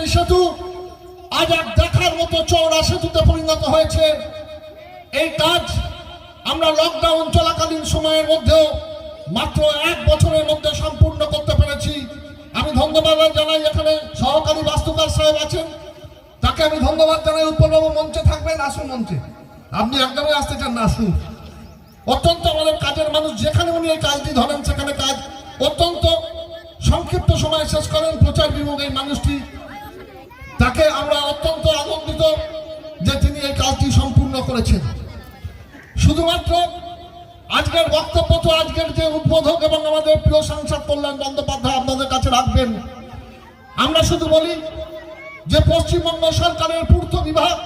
এই সেতু আজ এক দেখার মতো চওড়া সেতুতে পরিণত হয়েছে। এই কাজ আমরা লকডাউন চলাকালীন সময়ের মধ্যেও মাত্র এক বছরের মধ্যে সম্পূর্ণ করতে পেরেছি। আমি ধন্যবাদ জানাই এখানে সহকারী বাস্তুকার সাহেব আছেন। তাকে আমি ধন্যবাদ জানাই উৎপলবাবু মঞ্চে থাকবেন, আসুন মঞ্চে। আপনি একদমই আসতে চান না, আসুন। অত্যন্ত আমাদের কাজের মানুষ, যেখানে উনি এই কাজটি ধরেন, সেখানে কাজ। অত্যন্ত সংক্ষিপ্ত সময় শেষ করেন, প্রচার বিভাগ এই মানুষটি। তাকে আমরা অত্যন্ত আনন্দিত যে তিনি এই কাজটি সম্পূর্ণ করেছেন। শুধুমাত্র আজকের বক্তব্য তো আজকের যে উদ্বোধক এবং আমাদের প্রিয় সাংসদ কল্যাণ বন্দ্যোপাধ্যায় আপনাদের কাছে রাখবেন। আমরা শুধু বলি যে পশ্চিমবঙ্গ সরকারের পূর্ত বিভাগ,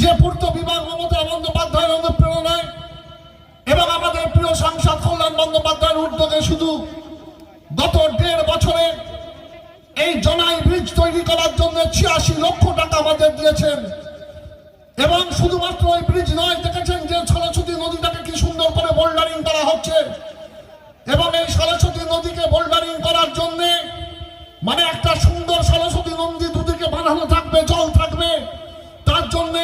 যে পূর্ত বিভাগ মমতা বন্দ্যোপাধ্যায়ের অনুপ্রেরণায় এবং আমাদের প্রিয় সাংসদ কল্যাণ বন্দ্যোপাধ্যায়ের উদ্যোগে শুধু গত দেড় বছরে এই জনাই ব্রিজ তৈরি করার জন্য ছিয়াশি লক্ষ টাকা আমাদের দিয়েছেন। এবং শুধুমাত্র ওই ব্রিজ নয়, দেখেছেন যে সরস্বতী নদীটাকে কি সুন্দর করে বোল্ডারিং করা হচ্ছে? এবং এই সরস্বতী নদীকে বোল্ডারিং করার জন্য মানে একটা সুন্দর সরস্বতী নদী দুদিকে বানানো থাকবে, জল থাকবে। তার জন্য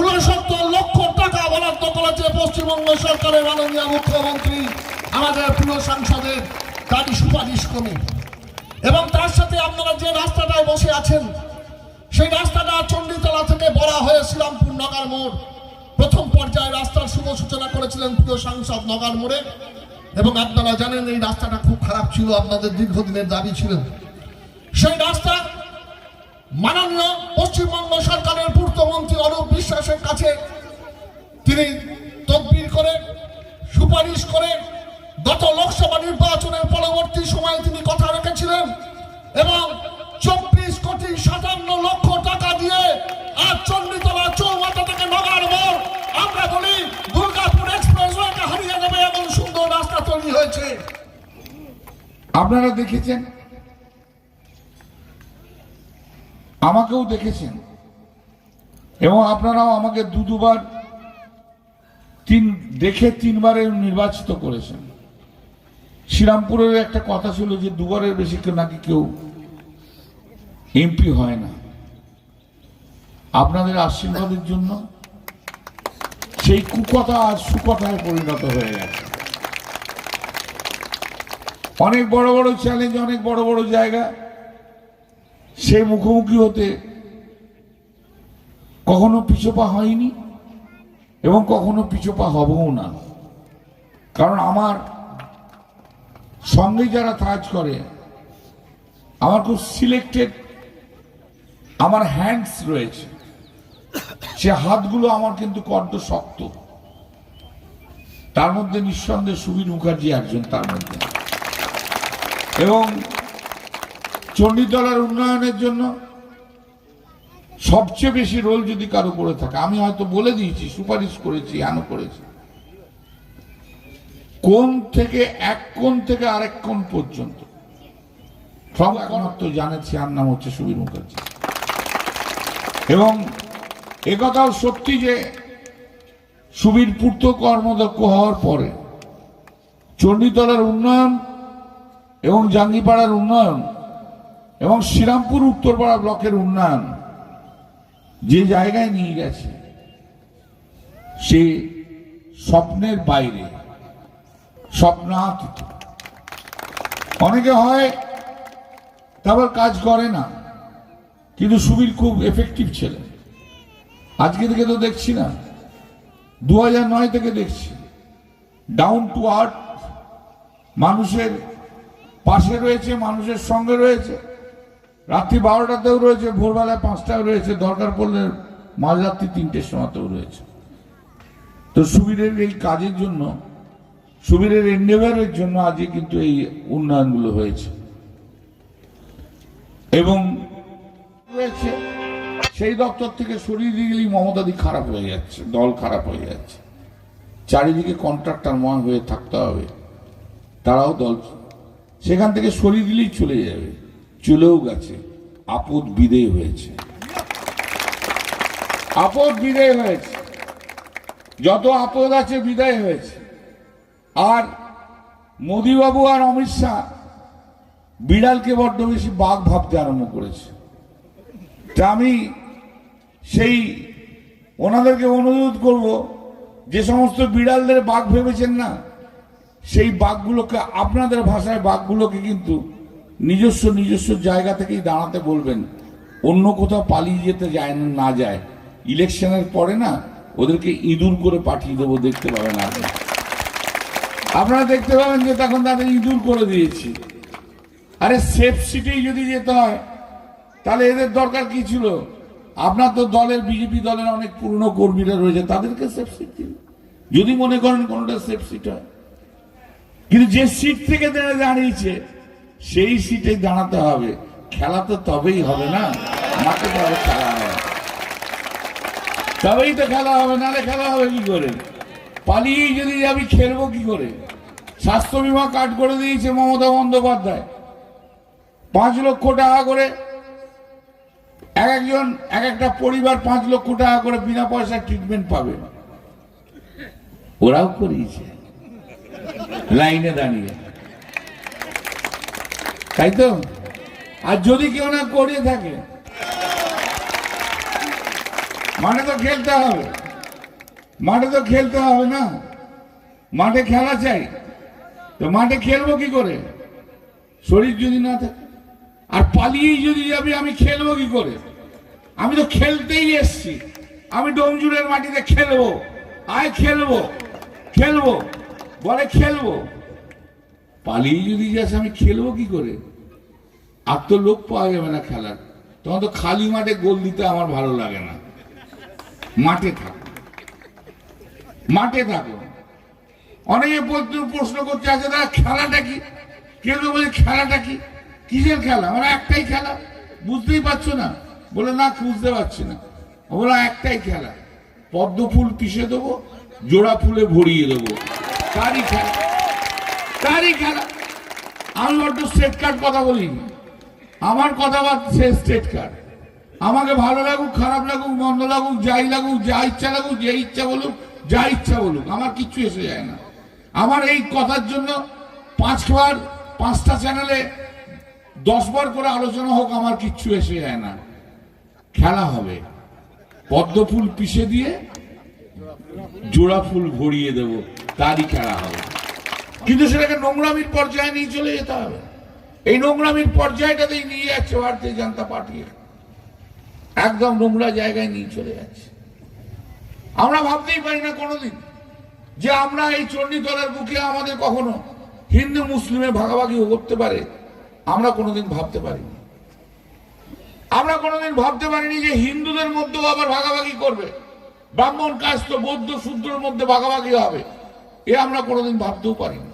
উনসত্তর লক্ষ টাকা বরাদ্দ করেছে পশ্চিমবঙ্গ সরকারের মাননীয় মুখ্যমন্ত্রী, আমাদের প্রিয় সাংসদের, তারই সুপারিশ ক্রমে এবং তার সাথে আপনারা যে রাস্তাটায় বসে আছেন, সেই রাস্তাটা চণ্ডীতলা থেকে বড়া হয়ে শ্রীরামপুর নগার মোড়। প্রথম পর্যায়ে রাস্তার শুভ সূচনা করেছিলেন প্রিয় সাংসদ নগর মোড়ে। এবং আপনারা জানেন এই রাস্তাটা খুব খারাপ ছিল, আপনাদের দীর্ঘদিনের দাবি ছিল। সেই রাস্তা মাননীয় পশ্চিমবঙ্গ সরকারের পূর্তমন্ত্রী অরূপ বিশ্বাসের কাছে তিনি তদবির করে, সুপারিশ করে গত লোকসভা নির্বাচনের পরবর্তী সময়ে তিনি কথা রেখেছিলেন এবং চব্বিশ কোটি সাতান্ন লক্ষ টাকা দিয়ে আজ চণ্ডীতলা চৌমাথা থেকে নগার মোড় আমরা বলি দুর্গাপুর এক্সপ্রেসওয়েকে হারিয়ে দেবে এমন সুন্দর রাস্তা তৈরি হয়েছে। আপনারা দেখেছেন? আমাকেও দেখেছেন। এবং আপনারাও আমাকে দু দুবার তিন, দেখে তিনবারে নির্বাচিত করেছেন। শ্রীরামপুরের একটা কথা ছিল যে দুবারের বেশি কেউ নাকি কেউ এমপি হয় না। আপনাদের আশীর্বাদের জন্য সেই কুকথা আর সুকথায় পরিণত হয়ে গেছে। অনেক বড় বড় চ্যালেঞ্জ অনেক বড় বড় জায়গা। সে মুখোমুখি হতে কখনো পিছোপা হয়নি এবং কখনো পিছোপা হবও না। কারণ আমার সঙ্গে যারা কাজ করে, আমার খুব সিলেক্টেড আমার হ্যান্ডস রয়েছে। সে হাতগুলো আমার কিন্তু কণ্ঠ শক্ত। তার মধ্যে নিঃসন্দেহে সুবীর মুখার্জি একজন তার মধ্যে। এবং চণ্ডীতলার উন্নয়নের জন্য সবচেয়ে বেশি রোল যদি কারও করে থাকে, আমি হয়তো বলে দিয়েছি, সুপারিশ করেছি এন করেছি। কোন থেকে এক কোণ থেকে আরেক কোণ পর্যন্ত। সব একমাত্র জানেছি আর নাম হচ্ছে সুবীর মুখার্জি। এবং একথাও সত্যি যে সুবীর পূর্ত কর্মদক্ষ হওয়ার পরে চণ্ডীতলার উন্নয়ন এবং জাঙ্গিপাড়ার উন্নয়ন এবং শ্রীরামপুর উত্তরপাড়া ব্লকের উন্নয়ন যে জায়গায় নিয়ে গেছে, সে স্বপ্নের বাইরে স্বপ্নাতীত অনেকে হয়, তারপর কাজ করে না। কিন্তু সুবীর খুব এফেক্টিভ ছেলে। আজকে থেকে তো দেখছি না। দু নয় থেকে দেখছি। ডাউন টু আর্থ মানুষের পাশে রয়েছে, মানুষের সঙ্গে রয়েছে। রাত্রি বারোটাতেও রয়েছে, ভোরবেলায় পাঁচটাও রয়েছে। দরকার পড়লে মাঝরাত্রি তিনটের সময়তেও রয়েছে। তো সুবীরের এই কাজের জন্য সুবীরের এন্ডেভারের জন্য আজকে কিন্তু এই উন্নয়নগুলো হয়েছে। এবং রয়েছে সেই দপ্তর থেকে সরিয়ে দিয়ে গেলেই মমতাদি খারাপ হয়ে যাচ্ছে, দল খারাপ হয়ে যাচ্ছে। চারিদিকে কন্ট্রাক্টর ময় হয়ে থাকতে হবে, তারাও দল, সেখান থেকে সরিয়ে দিলেই চলে যাবে, চলেও গেছে। আপদ বিদেয় হয়েছে। আপদ বিদায় হয়েছে। যত আপদ আছে বিদায় হয়েছে। আর মোদিবাবু আর অমিত শাহ বিড়ালকে বড্ড বেশি বাঘ ভাবতে আরম্ভ করেছে। তা আমি সেই ওনাদেরকে অনুরোধ করব, যে সমস্ত বিড়ালদের বাঘ ভেবেছেন না, সেই বাঘগুলোকে, আপনাদের ভাষায় বাঘগুলোকে কিন্তু নিজস্ব নিজস্ব জায়গা থেকেই দাঁড়াতে বলবেন। অন্য কোথাও পালিয়ে যেতে যায় না না যায়। ইলেকশনের পরে না, ওদেরকে ইঁদুর করে পাঠিয়ে দেবো, দেখতে পাবেন আপনি আপনারা দেখতে পাবেন যে তখন তাদের ইঁদুর করে দিয়েছি। আরে সেফ সিটেই যদি যেতে হয়, তাহলে এদের দরকার কি ছিল? আপনার তো দলের, বিজেপি দলের অনেক পুরনো কর্মীরা রয়েছে, তাদেরকে সেফ সিট দিন। যদি মনে করেন কোনোটা সেফ সিট হয়। কিন্তু যে সিট থেকে তারা দাঁড়িয়েছে, সেই সিটে দাঁড়াতে হবে। খেলা তো তবেই হবে না, মাঠে তবে খেলা হবে তবেই তো খেলা হবে, নাহলে খেলা হবে কি করে? পালিয়েই যদি আমি খেলব কি করে? স্বাস্থ্য বিমা কার্ড করে দিয়েছে মমতা বন্দ্যোপাধ্যায়। পাঁচ লক্ষ টাকা করে এক একজন, এক একটা পরিবার পাঁচ লক্ষ টাকা করে বিনা পয়সায় ট্রিটমেন্ট পাবে। ওরাও করিয়েছে। লাইনে দাঁড়িয়ে। তাই তো? আর যদি কেউ না করিয়ে থাকে, মাঠে তো খেলতে হবে। মাঠে তো খেলতে হবে না। মাঠে খেলা চাই। তো মাঠে খেলব কি করে? শরীর যদি না থাকে আর পালিয়েই যদি যাবি, আমি খেলব কি করে? আমি তো খেলতেই এসছি। আমি ডোমজুরের মাটিতে খেলব। আয় খেলব খেলব, বলে খেলব। পালিয়ে যদি যাস, আমি খেলব কি করে? আর তো লোক পাওয়া যাবে না খেলার। তখন তো খালি মাঠে গোল দিতে আমার ভালো লাগে না। মাঠে থাকো। মাঠে থাকো। অনেকে বলতে প্রশ্ন করতে আছে তারা খেলাটা কি? কেউ বলে খেলাটা কি? কিসের খেলা? আমরা একটাই খেলা। বুঝতেই পারছ না? বলে, না, বুঝতে পারছি না। বলে একটাই খেলা। পদ্ম ফুল পিষে দেবো, জোড়া ফুলে ভরিয়ে দেবো। তারই খেলা। তারই খেলা। আমি বড্ড স্টেট কার্ড কথা বলিনি। আমার কথা বাদ সে স্টেট কার্ড আমাকে ভালো লাগুক, খারাপ লাগুক, মন্দ লাগুক, যাই লাগুক, যা ইচ্ছা লাগুক, যে ইচ্ছা বলুক, যা ইচ্ছা বলুক, আমার কিচ্ছু এসে যায় না। আমার এই কথার জন্য পাঁচবার, পাঁচটা চ্যানেলে দশবার করে আলোচনা হোক, আমার কিচ্ছু এসে যায় না। খেলা হবে। পদ্ম ফুল পিষে দিয়ে জোড়া ফুল ভরিয়ে দেব, তারই খেলা হবে। কিন্তু সেটাকে নোংরামির পর্যায়ে নিয়ে চলে যেতে হবে। এই নোংরামির পর্যায়টাতেই নিয়ে যাচ্ছে ভারতীয় জনতা পার্টি। একদম নোংরা জায়গায় নিয়ে চলে যাচ্ছে। আমরা ভাবতেই পারি না কোনোদিন যে আমরা এই চণ্ডীতলার বুকে আমাদের কখনো হিন্দু মুসলিমে ভাগাভাগি করতে পারে, আমরা কোনোদিন ভাবতে পারিনি। আমরা কোনোদিন ভাবতে পারিনি যে হিন্দুদের মধ্যেও আবার ভাগাভাগি করবে। ব্রাহ্মণ কাস্ত বৌদ্ধ, শূদ্রের মধ্যে ভাগাভাগি হবে। এ আমরা কোনোদিন ভাবতেও পারিনি।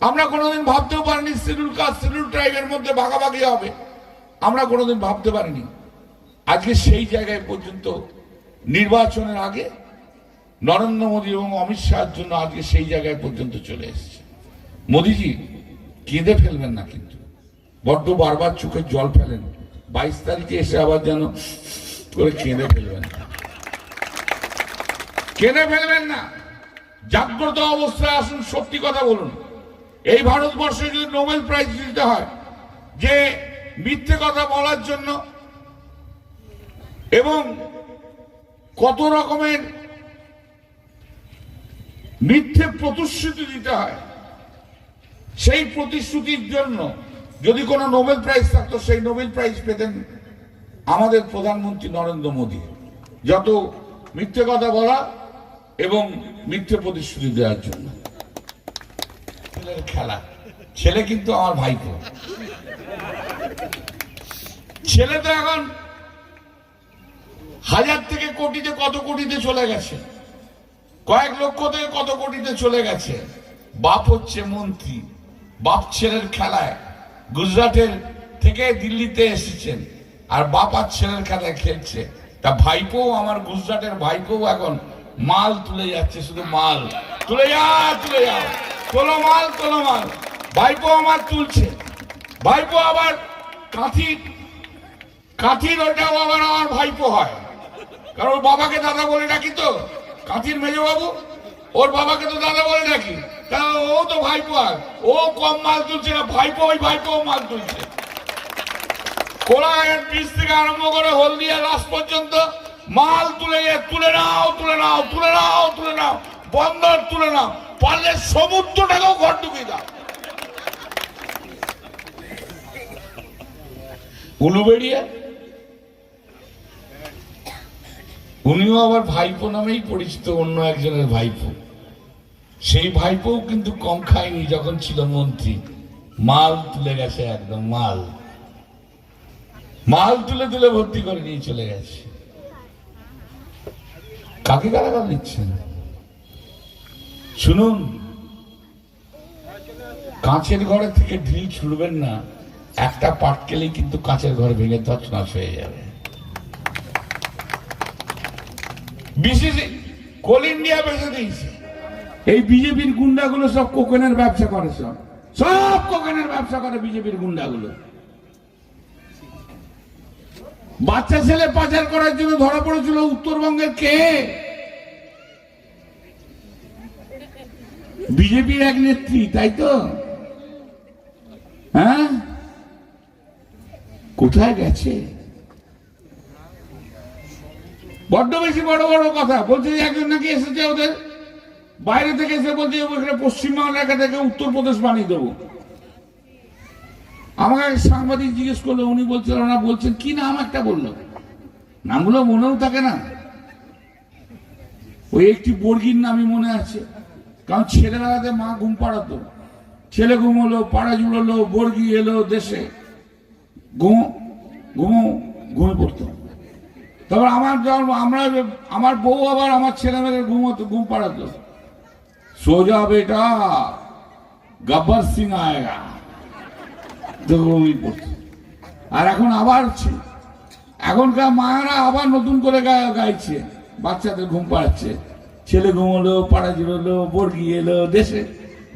আমরা কোনোদিন ভাবতেও পারিনি শিডিউল কাস্ট শিডিউল ট্রাইবের মধ্যে ভাগাভাগি হবে। আমরা কোনোদিন ভাবতে পারিনি। আজকে সেই জায়গায় পর্যন্ত নির্বাচনের আগে নরেন্দ্র মোদী এবং অমিত শাহের জন্য আজকে সেই জায়গায় পর্যন্ত চলে এসেছে। মোদিজি, কেঁদে ফেলবেন না কিন্তু। বড্ড বারবার চোখে জল ফেলেন। বাইশ তারিখে এসে আবার যেন করে কেঁদে ফেলবেন। কেঁদে ফেলবেন না। জাগ্রত অবস্থায় আসুন, সত্যি কথা বলুন। এই ভারতবর্ষে যদি নোবেল প্রাইজ দিতে হয়, যে মিথ্যে কথা বলার জন্য এবং কত রকমের মিথ্যে প্রতিশ্রুতি দিতে হয়। সেই প্রতিশ্রুতির জন্য যদি কোনো নোবেল প্রাইজ থাকতো, সেই নোবেল প্রাইজ পেতেন আমাদের প্রধানমন্ত্রী নরেন্দ্র মোদী। যত মিথ্যে কথা বলা এবং মিথ্যে প্রতিশ্রুতি দেওয়ার জন্য। খেলা। ছেলে কিন্তু আমার ভাইপো। ছেলে তো এখন হাজার থেকে কোটিতে, কত কোটিতে চলে গেছে। কয়েক লক্ষ থেকে কত কোটিতে চলে গেছে। বাপ হচ্ছে মন্ত্রী। বাপ ছেলের খেলায় গুজরাটের থেকে দিল্লিতে এসেছেন। আর বাপ আর ছেলের খেলায় খেলছে। তা ভাইপো আমার গুজরাটের ভাইপো এখন মাল তুলে যাচ্ছে, শুধু মাল। তুলে যা, তুলে যাও তোলো মাল তোলো মাল। ভাইপো আমার তুলছে। ভাইপো আবার কাঁথি, কাঁথির ওটাও আবার আমার ভাইপো হয়। কারণ বাবাকে দাদা বলে ডাকি তো। কাঁথির মেজো বাবু? ওর বাবাকে তো দাদা বলে ডাকি। তা ও তো ভাইপো আর। ও কম মাল তুলছে না, ভাইপো ওই ভাইপো মাল তুলছে। কোলাঘাট ব্রিজ থেকে আরম্ভ করে হলদিয়া লাস্ট পর্যন্ত মাল তুলে তুলে নাও তুলে নাও তুলে নাও তুলে নাও। বন্দর তুলে নাও। পারলে সমুদ্রটাকেও ঘর ঢুকিয়ে দাও। উলুবেড়িয়া উনিও আবার ভাইপো নামেই পরিচিত, অন্য একজনের ভাইপো। সেই ভাইপোও কিন্তু কম খায়নি যখন ছিল মন্ত্রী। মাল তুলে গেছে একদম, মাল। মাল তুলে তুলে ভর্তি করে নিয়ে চলে গেছে। কাকে গালাগাল দিচ্ছেন? শুনুন, কাঁচের ঘরে থেকে ঢিল ছুড়বেন না, একটা পাটকেলেই কিন্তু কাঁচের ঘর ভেঙে তছনছ হয়ে যাবে। বিসিসি কোল ইন্ডিয়া বেঁচে দিয়েছে। এই বিজেপির গুন্ডাগুলো সব কোকেনের ব্যবসা করে সব। সব কোকেনের ব্যবসা করে বিজেপির গুন্ডাগুলো। বাচ্চা ছেলে পাচার করার জন্য ধরা পড়েছিল উত্তরবঙ্গের কে? বিজেপির এক নেত্রী, তাই তো? হ্যাঁ? কোথায় গেছে? বড্ড বেশি বড় বড় কথা। বলছে একজন নাকি এসেছে ওদের। বাইরে থেকে এসে বলছে, ওখানে পশ্চিমবঙ্গ এলাকা থেকে উত্তরপ্রদেশ বানিয়ে দেবো। আমাকে সাংবাদিক জিজ্ঞেস করল, উনি বলছেন, ওরা বলছেন, কি নাম একটা বলল? নামগুলো মনেও থাকে না। ওই একটি বর্গির নামই মনে আছে। কারণ ছেলেবেলাতে মা ঘুম পাড়াতো। ছেলে ঘুমোলো, পাড়া জুড়লো, বর্গি এলো দেশে। ঘুম ঘুম, ঘুমে পড়তো। তারপর আমার যখন আমরা আমার বউ আবার আমার ছেলে মেয়েদের ঘুমোতো ঘুম পাড়াতো। সোজা বেটা, গব্বর সিং আয়েগা আর এখন আবার এখনকার মায়েরা আবার নতুন করে গাইছে, বাচ্চাদের ঘুম পাড়াচ্ছে। ছেলে ঘুমলো পাড়া জুড়লো বর্গি এলো, দেশে,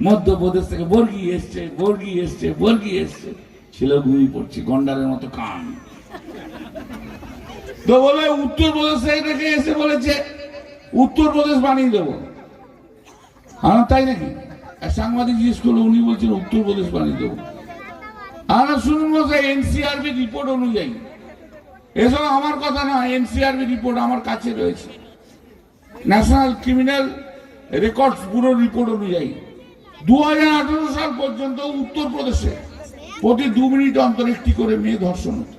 মধ্যপ্রদেশ থেকে বর্গি এসছে বর্গি এসছে বর্গি এসছে। ছেলে ঘুমিয়ে পড়ছে, গন্ডারের মতো কান। তো বলে উত্তরপ্রদেশ থেকে এসে বলেছে উত্তরপ্রদেশ বানিয়ে দেবো। আমার তাই নাকি? সাংবাদিক জিজ্ঞেস করল, উনি বলছেন উত্তরপ্রদেশ বানিয়ে দেবো। আমরা শুনুন এনসিআরবি রিপোর্ট অনুযায়ী। এসব আমার কথা না, এনসিআরবি রিপোর্ট আমার কাছে রয়েছে। National criminal records bureau report অনুযায়ী দু হাজার আঠারো সাল পর্যন্ত উত্তরপ্রদেশে প্রতি দু মিনিট অন্তর একটি করে মেয়ে ধর্ষণ হতো।